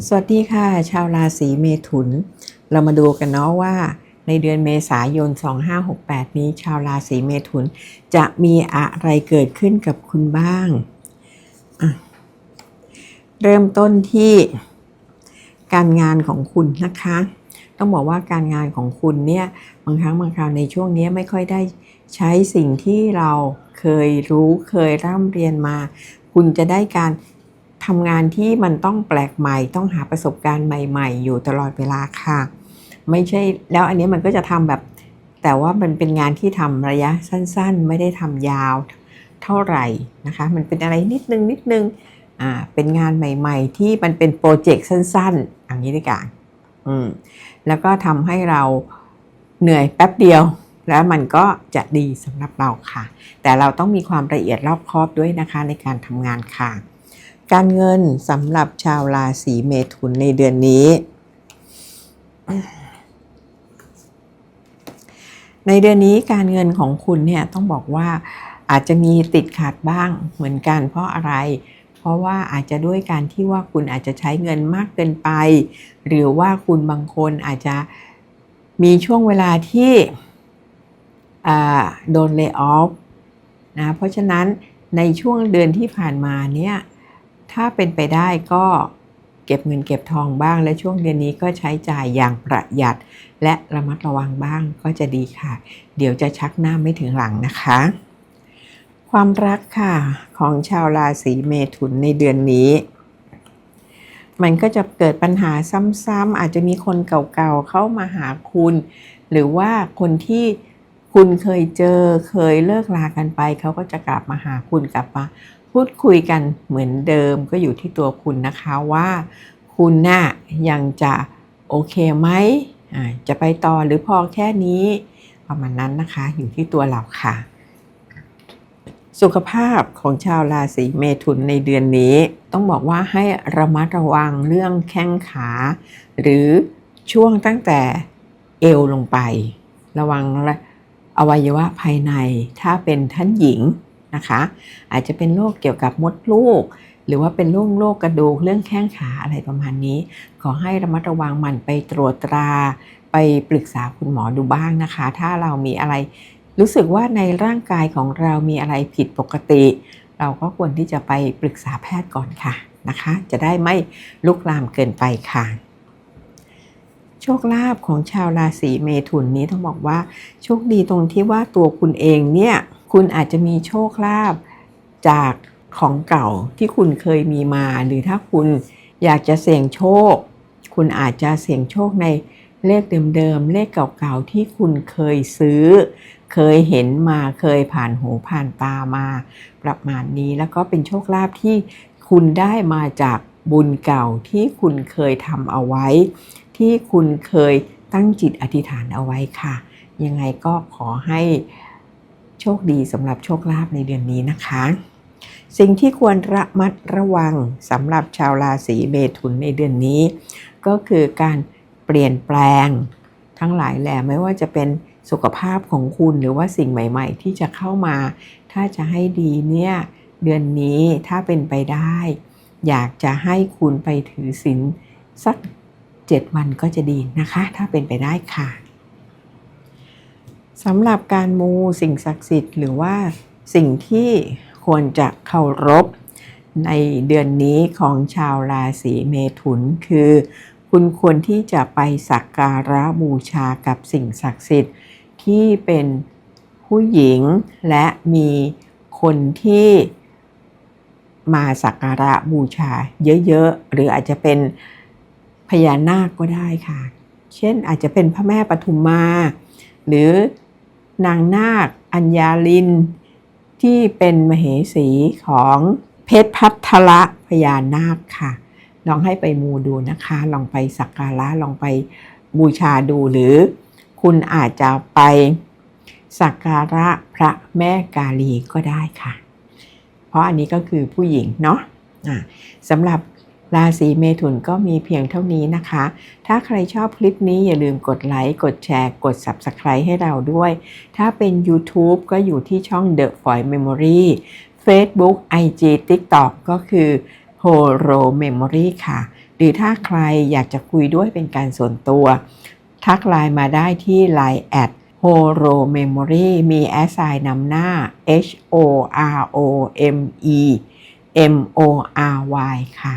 สวัสดีค่ะ ชาวราศีเมถุน เรามาดูกันเนาะว่า ในเดือนเมษายน 2568 นี้ ชาวราศีเมถุน จะมีอะไรเกิดขึ้นกับคุณบ้าง เริ่มต้นที่การงานของคุณนะคะ ต้องบอกว่าการงานของคุณเนี่ยบางครั้งบางคราวในช่วงนี้ไม่ค่อยได้ใช้สิ่งที่เราเคยรู้เคยร่ำเรียนมา คุณจะได้การ ทำงานที่มันต้องแปลกใหม่ ต้องหาประสบการณ์ใหม่ ๆ อยู่ตลอดเวลาค่ะ ไม่ใช่แล้วอันนี้มันก็จะทำแบบ แต่ว่ามันเป็นงานที่ทำระยะสั้น ๆ ไม่ได้ทำยาวเท่าไหร่นะคะ มันเป็นอะไรนิดนึงนิดนึงอ่าเป็นงานใหม่ ๆ ที่มันเป็นโปรเจกต์สั้นๆอย่างนี้ดีกว่าอืมแล้วก็ทำให้เราเหนื่อยแป๊บเดียวแล้วมันก็จะดีสำหรับเราค่ะ แต่เราต้องมีความละเอียดรอบคอบด้วยนะคะในการทำงานค่ะ การเงินสำหรับชาวราศีเมถุนในเดือนนี้ ในเดือนนี้การเงินของคุณเนี่ยต้องบอกว่าอาจจะมีติดขัดบ้างเหมือนกันเพราะอะไร เพราะว่าอาจจะด้วยการที่ว่าคุณอาจจะใช้เงินมากเกินไป หรือว่าคุณบางคนอาจจะมีช่วงเวลาที่โดนเลิกออฟนะเพราะฉะนั้นในช่วงเดือนที่ผ่านมาเนี่ย ถ้าเป็นไปได้ก็เก็บเงินเก็บทองบ้าง และช่วงเดือนนี้ก็ใช้จ่ายอย่างประหยัด และระมัดระวังบ้างก็จะดีค่ะ เดี๋ยวจะชักหน้าไม่ถึงหลังนะคะ ความรักค่ะของชาวราศีเมถุนในเดือนนี้ มันก็จะเกิดปัญหาซ้ำๆอาจจะมีคนเก่าๆเข้ามาหาคุณ หรือว่าคนที่คุณเคยเจอเคยเลิกลากันไป เขาก็จะกลับมาหาคุณกลับมา พูดคุยกันเหมือนเดิมก็อยู่ที่ตัวคุณนะคะว่า คุณน่ะยังจะโอเคไหมจะไปต่อหรือพอแค่นี้ประมาณนั้นนะคะอยู่ที่ตัวเราค่ะ สุขภาพของชาวราศีเมถุนในเดือนนี้ ต้องบอกว่าให้ระมัดระวังเรื่องแข้งขา หรือช่วงตั้งแต่เอวลงไป ระวังอวัยวะภายในถ้าเป็นท่านหญิง นะคะ อาจจะเป็นโรคเกี่ยวกับมดลูก หรือว่าเป็นโรคโรคกระดูกเรื่องแข้งขาอะไรประมาณนี้ ขอให้ระมัดระวังมันไปตรวจตรา ไปปรึกษาคุณหมอดูบ้างนะคะ ถ้าเรามีอะไร รู้สึกว่าในร่างกายของเรามีอะไรผิดปกติ เราก็ควรที่จะไปปรึกษาแพทย์ก่อนค่ะนะคะ จะได้ไม่ลุกลามเกินไปค่ะโชคลาภของชาวราศีเมถุนนี้ต้องบอกว่าโชคดีตรงที่ว่าตัวคุณเองเนี่ย คุณอาจจะมีโชคลาภจากของเก่าที่คุณเคยมีมา หรือถ้าคุณอยากจะเสี่ยงโชค คุณอาจจะเสี่ยงโชคในเลขเดิมๆ เลขเก่าๆ ที่คุณเคยซื้อ เคยเห็นมา เคยผ่านหูผ่านตามาประมาณนี้ แล้วก็เป็นโชคลาภที่คุณได้มาจากบุญเก่าที่คุณเคยทำเอาไว้ ที่คุณเคยตั้งจิตอธิษฐานเอาไว้ค่ะ ยังไงก็ขอให้ โชคดีสำหรับโชคลาภในเดือนนี้นะคะ สิ่งที่ควรระมัดระวังสำหรับชาวราศีเมถุนในเดือนนี้ ก็คือการเปลี่ยนแปลงทั้งหลายแหล่ไม่ว่าจะเป็นสุขภาพของคุณหรือว่าสิ่งใหม่ๆ ที่จะเข้ามา ถ้าจะให้ดีเนี่ยเดือนนี้ถ้าเป็นไปได้ อยากจะให้คุณไปถือศีลสักเจ็ดวันก็จะดีนะคะ ถ้าเป็นไปได้ค่ะ สำหรับการมูสิ่งศักดิ์สิทธิ์หรือว่าสิ่งที่ควรจะเคารพในเดือนนี้ของชาวราศีเมถุนคือ คุณควรที่จะไปสักการะบูชากับสิ่งศักดิ์สิทธิ์ที่เป็นผู้หญิงและมีคนที่มาสักการะบูชาเยอะๆ หรืออาจจะเป็นพญานาคก็ได้ค่ะ เช่นอาจจะเป็นพระแม่ปทุมมา หรือ นางนาค อัญญาลิน ที่เป็นมเหสีของเพชรพัทละพญานาคค่ะ ลองให้ไปมูดูนะคะ ลองไปสักการะลองไปบูชาดูหรือ คุณอาจจะไปสักการะพระแม่กาลีก็ได้ค่ะ เพราะอันนี้ก็คือผู้หญิงเนาะะสำหรับ ราศีเมถุนก็มีเพียงเท่านี้นะคะ ถ้าใครชอบคลิปนี้อย่าลืมกดไลค์ กดแชร์ กด Subscribe ให้เราด้วย ถ้าเป็น YouTube ก็อยู่ที่ช่อง The foil Memory Facebook IG TikTok ก็คือ h o r o Memory ค่ะ หรือถ้าใครอยากจะคุยด้วยเป็นการส่วนตัว ทักไลน์มาได้ที่ Line แอด h o r o Memory มีแอสไซน์นำหน้า H O R O M E M O R Y ค่ะ